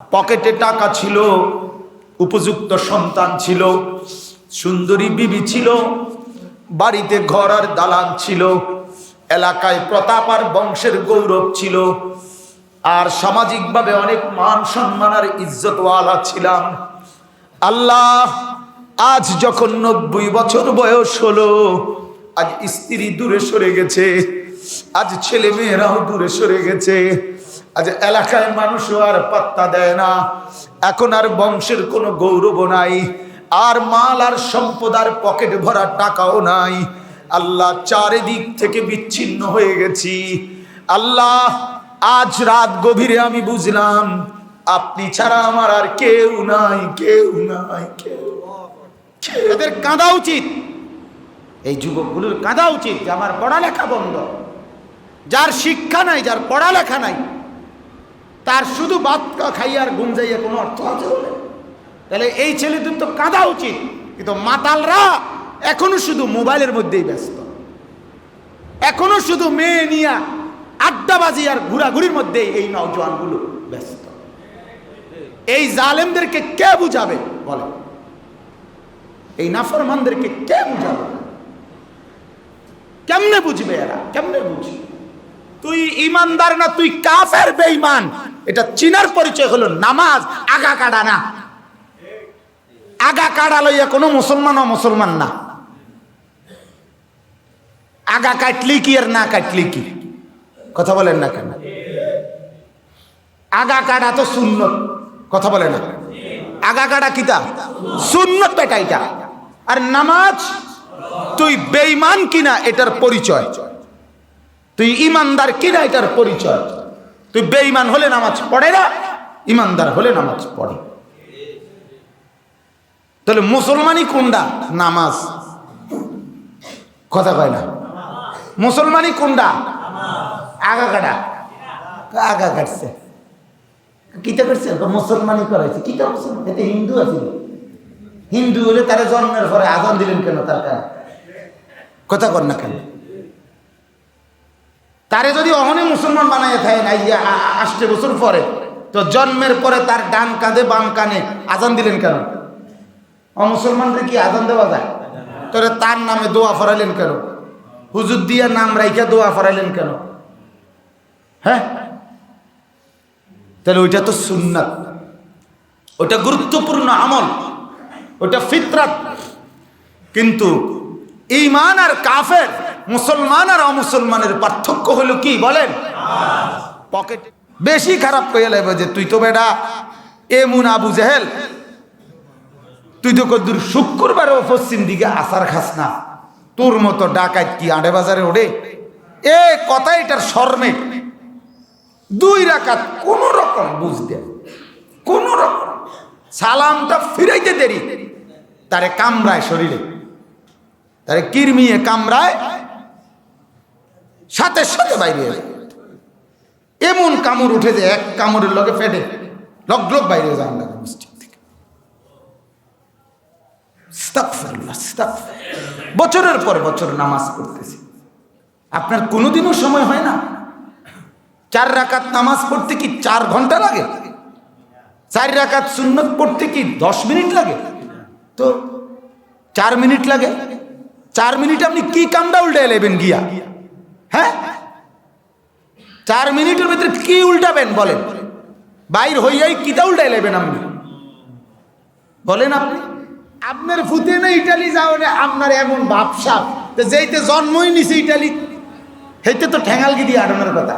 পকেটে টাকা ছিল, উপযুক্ত সন্তান ছিল, সুন্দরী বিবি ছিল, বাড়িতে ঘর আর দালান ছিল, এলাকায় প্রতাপ আর বংশের গৌরব ছিল, আর সামাজিকভাবে অনেক মান সম্মান আর ইজ্জতওয়ালা ছিলাম। আল্লাহ, আজ যখন নব্বই বছর বয়স হলো, আজ স্ত্রী দূরে সরে গেছে, আজ ছেলে মেয়েরাও দূরে সরে গেছে আজ এলাকায় মানুষও আর পাত্তা দেয় না। এখন আর বংশের কোনো গৌরব নাই, আর মাল আর সম্পদ আর পকেট ভরা টাকাও নাই। আল্লাহ চারিদিক থেকে বিচ্ছিন্ন হয়ে গেছি। আল্লাহ, আজ রাত গভীরে আমি বুঝলাম, আপনি ছাড়া আমার আর কেউ নাই কেউ নাই, কেউ। এদের কাঁদা উচিত। এই যুবকগুলোর কাঁদা উচিত যে আমার পড়ালেখা বন্ধ। যার শিক্ষা নাই, যার পড়ালেখা নাই তার শুধু বাদ খাইয়ার ঘুম যাইয়া কোনো অর্থ আছে বলে? তাহলে এই ছেলেদের তো কাঁদা উচিত, কিন্তু মাতালরা এখনও শুধু মোবাইলের মধ্যেই ব্যস্ত। এখনও শুধু মেয়ে নিয়া আড্ডাবাজি আর ঘোরাঘুরির মধ্যেই এই নওজোয়ানগুলো ব্যস্ত। এই জালেমদেরকে কে বুঝাবে, বলে? এই নাফরমানদেরকে কে বুঝাবে? কেমনে বুঝবে এরা? কেমনে বুঝবে? তুই ইমানদার না, তুই কাফের, বেঈমান। এটা চিনার পরিচয় হলো নামাজ, আগা কাটা না। আগা কাটা লইয়া কোনো মুসলমান ও মুসলমান না। আগা কাটলি কি আর না কাটলি কি? কথা বলেন না কেন? আগা কাটা তো শূন্য কথা বলে না। আগা কাটা কিতা? সুন্নত পেটা এটা। আর নামাজ, তুই বেঈমান কিনা এটার পরিচয়। তুই ইমানদার কিনা এটার পরিচয়? তুই বেঈমান হলে নামাজ পড়ে না, ইমানদার হলে নামাজ পড়ে। তাহলে মুসলমানই কোনটা নামাজ। কথা কয় না। মুসলমানই কোনটা আগা কাটা। আগা কাটছে। কিতা করছে? মুসলমানই করাইছে। কিতা মুসলমান? এতে হিন্দু আছে হিন্দু হলে তারা জন্মের পরে আজান দিলেন কেন তার কথা কর না কেন? তারে যদি অহনে মুসলমান বানাইয়া থাকে না, ইয়া আসতে বছর পরে, তো জন্মের পরে তার ডান কাঁধে বাম কানে আজান দিলেন কেন? অমুসলমানদের কি আজান দেওয়া যায়? তোরে তার নামে দোয়া ফরাইলেন কেন? হুজুর দিয়া নাম রাইখা দোয়া ফরাইলেন কেন? হ্যাঁ? তাহলে ওইটা তো সুন্নাত। ওটা গুরুত্বপূর্ণ আমল। ওটা ফিতরাত। কিন্তু ইমান আর কাফের মুসলমান আর অমুসলমানের পার্থক্য হলো কি, বলেন? পকেট। বেশি খারাপ কইয়া লাগবে যে, তুই তো বেটা এমুন আবু জেহেল। তুই তো কদ্দুর শুক্রবারে পশ্চিম দিকে আসার খাস না। তোর মতো ডাকাত কি আড়ে বাজারে ওড়ে? এ কথা এটার শর্মে। দুই রাকাত কোন রকম বুঝতে কোন রকম। সালামটা ফিরাইতে দেরি। তারে কামড়ায় শরীরে। তারে কিরমিয়ে কামড়ায় সাথে সাথে বাইরে এলো। এমন কামড় উঠে যে এক কামড়ের লগে ফেটে। লগ লগ বাইরে লাগে মসজিদ থেকে। বছরের পর বছর নামাজ পড়তেছি। আপনার কোনোদিনও সময় হয় না? চার রাকাত নামাজ পড়তে কি চার ঘণ্টা লাগে? চার রাকাত সুন্নত পড়তে কি দশ মিনিট লাগে? তো চার মিনিট লাগে? চার মিনিট আপনি কি কামটা উল্টে এলেবেন গিয়া? চার মিনিটের ভিতরে কি উল্টাবেন বলেন? বাইর হইয়াই কিটা উল্টে এলেবেন আপনি? বলেন আপনি। আপনার ফুতে না ইটালি যাও না, আপনার এমন তো যেইতে জন্মই নিছে ইটালি হেইতে তো ঠেঙালগি দিয়ে আড়ানোর কথা।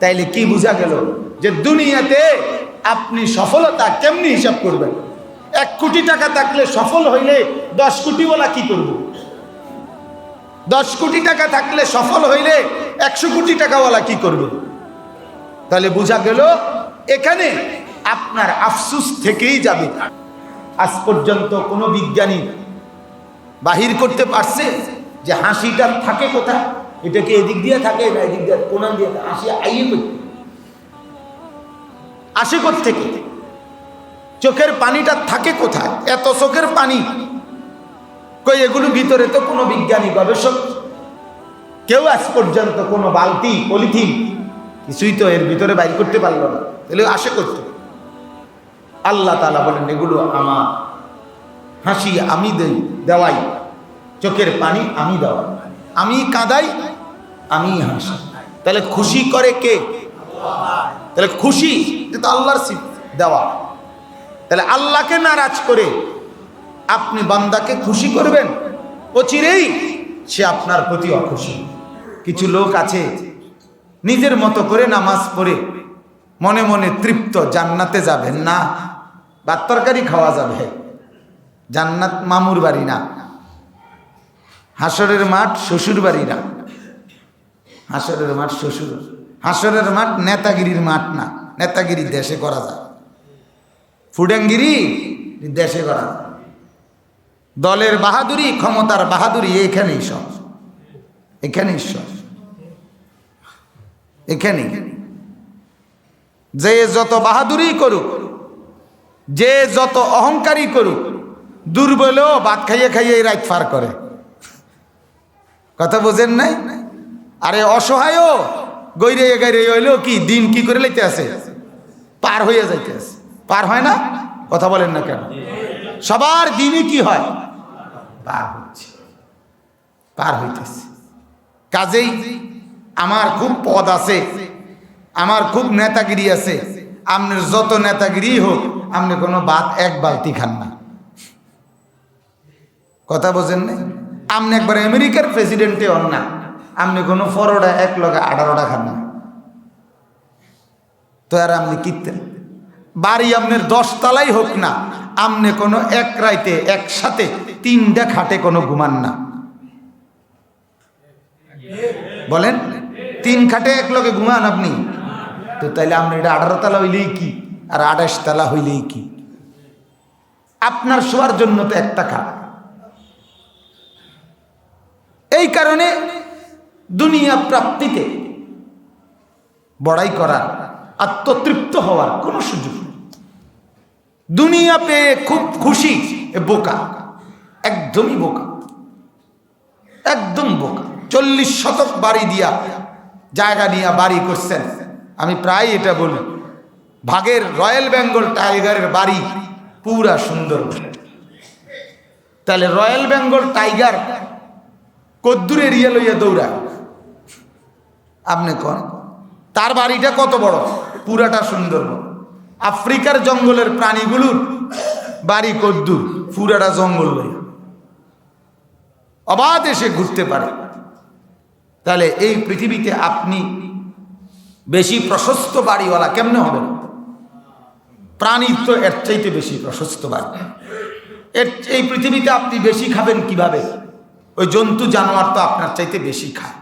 তাইলে কি বোঝা গেল যে দুনিয়াতে আপনি সফলতা কেমনি হিসাব করবেন? এক কোটি টাকা থাকলে সফল হইলে দশ কোটিওয়ালা কি করব? দশ কোটি টাকা থাকলে সফল হইলে একশো কোটি টাকাওয়ালা কি করবে? তাহলে বোঝা গেল, এখানে আপনার আফসুস থেকেই যাবে আজ পর্যন্ত কোনো বিজ্ঞানী বাহির করতে পারছে যে হাসিটা থাকে কোথায়? এটাকে এদিক দিয়ে থাকে না এদিক দিয়ে কোনান দিয়ে? হাসি আইয়ে আসে থেকে চোখের পানিটা থাকে কোথায়? এত চোখের পানি কই, এগুলো ভিতরে তো কোনো বিজ্ঞানী, গবেষক। কেউ আজ পর্যন্ত কোনো বালতি, পলিথিন কিছুই তো এর ভিতরে বাইর করতে পারল না। তাহলে আসে করতে আল্লাহ তালা বলেন, এগুলো আমার হাসি আমি দেই, দেওয়াই। চোখের পানি আমি দেওয়াই। আমি কাঁদাই, আমি হাসি। তাহলে খুশি করে কে? তাহলে খুশি, এটা আল্লাহর দেওয়া। তাহলে আল্লাহকে নারাজ করে আপনি বান্দাকে খুশি করবেন? ও চিরেই সে আপনার প্রতি অখুশি। কিছু লোক আছে, নিজের মতো করে নামাজ পড়ে, মনে মনে তৃপ্ত, জান্নাতে যাবেন না। ভাত তরকারি খাওয়া যাবে। জান্নাত মামুর বাড়ি না। হাসরের মাঠ শ্বশুর বাড়ি না। হাসরের মাঠ শ্বশুর। হাসরের মাঠ নেতাগিরির মাঠ না। নেতাগিরি দেশে করা যায়। ফুডাঙ্গিরি দেশে করা যায়। দলের বাহাদুরি, ক্ষমতার বাহাদুরি, এখানেই সব। এখানেই সব। এখানেই। যে যত বাহাদুরি করুক, যে যত অহংকারী করুক, দুর্বলেও ভাত খাইয়ে খাইয়ে রাত পার করে। কথা বোঝেন নাই? আরে অসহায়ও গৈরে গাইরে হইলেও কি, দিন কি করে লাইতে আছে? পার হয়ে যাইতে আছে। পার হয় না? কথা বলেন না কেন? সবার দিনই কি হয়? পার হচ্ছে, পার হইতেছে। কাজেই আমার খুব পদ আছে, আমার খুব নেতাগিরি আছে আপনার যত নেতাগিরি হোক আপনি কোনো ভাত এক বালতি খান না। কথা বোঝেন না আপনি একবার আমেরিকার প্রেসিডেন্টে হন না আপনি কোনো ফরোডা এক লগে আঠারোটা খান না। তো আর আপনি কিনতেন বাড়ি আপনার দশ তালাই হোক না আপনি কোনো এক রাইতে, একসাথে তিনটা খাটে কোনো ঘুমান না। বলেন, তিন খাটে এক লগে ঘুমান আপনি? তো তাইলে আপনি এটা আঠারো তালা হইলেই কি? আর আঠাশ তালা হইলেই কি? আপনার শোয়ার জন্য তো একটা খাট। এই কারণে দুনিয়া প্রাপ্তিতে বড়াই করার, আত্মতৃপ্ত হওয়ার কোনো সুযোগ দুনিয়া পেয়ে খুব খুশি বোকা। একদমই বোকা। একদম বোকা। চল্লিশ শতক বাড়ি দিয়া জায়গা নিয়ে বাড়ি করছেন। আমি প্রায় এটা বলি, ভাগের রয়্যাল বেঙ্গল টাইগারের বাড়ি পুরা সুন্দর তাহলে রয়্যাল বেঙ্গল টাইগার কদ্দুর এরিয়া লইয়া দৌড়া আপনি কন? তার বাড়িটা কত বড়? পুরাটা সুন্দর আফ্রিকার জঙ্গলের প্রাণীগুলোর বাড়ি কদ্দুর পুরাটা জঙ্গল লইয়া অবাধ এসে ঘুরতে পারে। তাহলে এই পৃথিবীতে আপনি বেশি প্রশস্ত বাড়িওয়ালা কেমনে হবেন? প্রাণীর তো এর চাইতে বেশি প্রশস্ত বাড়ি। এর, এই পৃথিবীতে আপনি বেশি খাবেন কীভাবে? ওই জন্তু জানোয়ার তো আপনার চাইতে বেশি খায়।